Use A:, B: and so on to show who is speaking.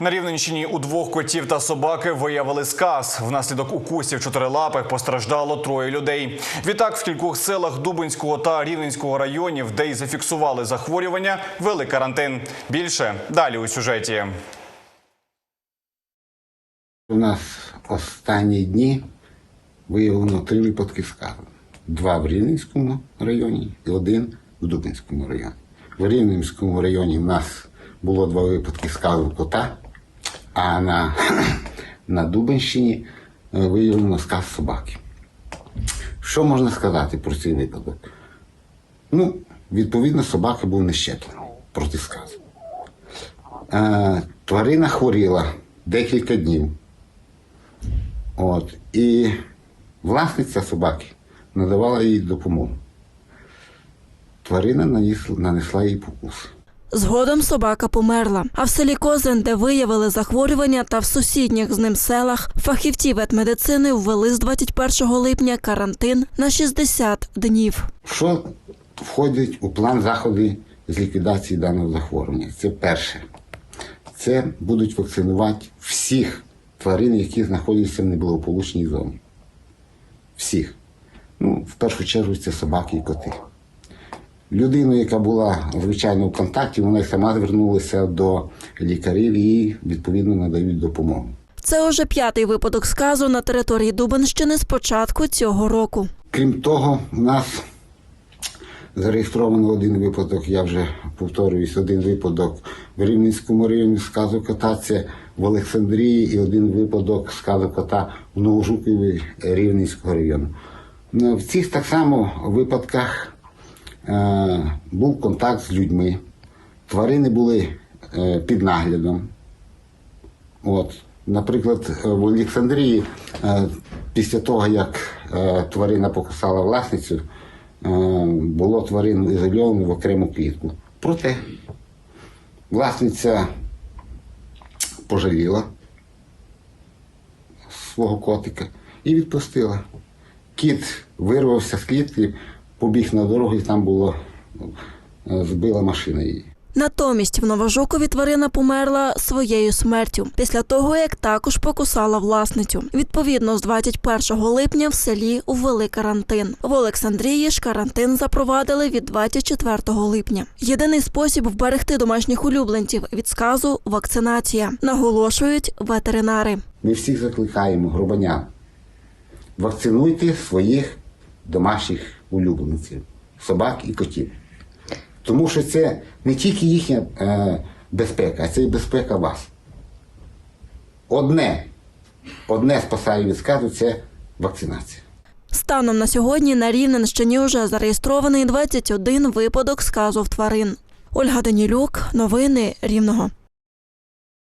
A: На Рівненщині у двох котів та собаки виявили сказ. Внаслідок укусів чотирилапих постраждало троє людей. Відтак в кількох селах Дубинського та Рівненського районів, де й зафіксували захворювання, вели карантин. Більше далі у сюжеті.
B: У нас останні дні виявлено три випадки сказу. Два в Рівненському районі і один в Дубинському районі. В Рівненському районі в нас було два випадки сказу кота, а на, на Дубинщині е, виявлено сказ собаки. Що можна сказати про цей випадок? Ну, відповідно, собака був нещеплений проти сказу. Е, тварина хворіла декілька днів. От. І власниця собаки надавала їй допомогу. Тварина нанесла їй покус.
C: Згодом собака померла. А в селі Козин, де виявили захворювання, та в сусідніх з ним селах фахівці ветмедицини ввели з 21 липня карантин на 60 днів.
B: Що входить у план заходів з ліквідації даного захворювання? Це перше. Це будуть вакцинувати всіх тварин, які знаходяться в неблагополучній зоні. Всіх. Ну, в першу чергу це собаки і коти. Людину, яка була звичайно в контакті, вона й сама звернулася до лікарів і відповідно надають допомогу.
C: Це уже п'ятий випадок сказу на території Дубинщини з початку цього року.
B: Крім того, у нас зареєстровано один випадок, я вже повторююсь, один випадок в Рівненському районі сказу кота, це в Олександрії, і один випадок сказу кота в Новожукові Рівненського району. Ну, В цих так само випадках був контакт з людьми, тварини були е, під наглядом. От, наприклад, е, в Олександрії, е, після того, як е, тварина покусала власницю, е, було тварину ізольовано в окрему клітку. Проте власниця пожаліла свого котика і відпустила. Кіт вирвався з клітки, побіг на дорогу, і там було е, збила машина її.
C: Натомість в Новожукові тварина померла своєю смертю після того, як також покусала власницю. Відповідно, з 21 липня в селі ввели карантин. В Олександрії ж карантин запровадили від 24 липня. Єдиний спосіб вберегти домашніх улюбленців від сказу вакцинація, наголошують ветеринари.
B: Ми всіх закликаємо, гробанян, вакцинуйте своїх домашніх улюбленців, собак і котів. Тому що це не тільки їхня е, безпека, а це і безпека вас. Одне, одне спасає від сказу це вакцинація.
C: Станом на сьогодні на Рівненщині вже зареєстрований 21 випадок сказу в тварин. Ольга Данілюк, новини Рівного.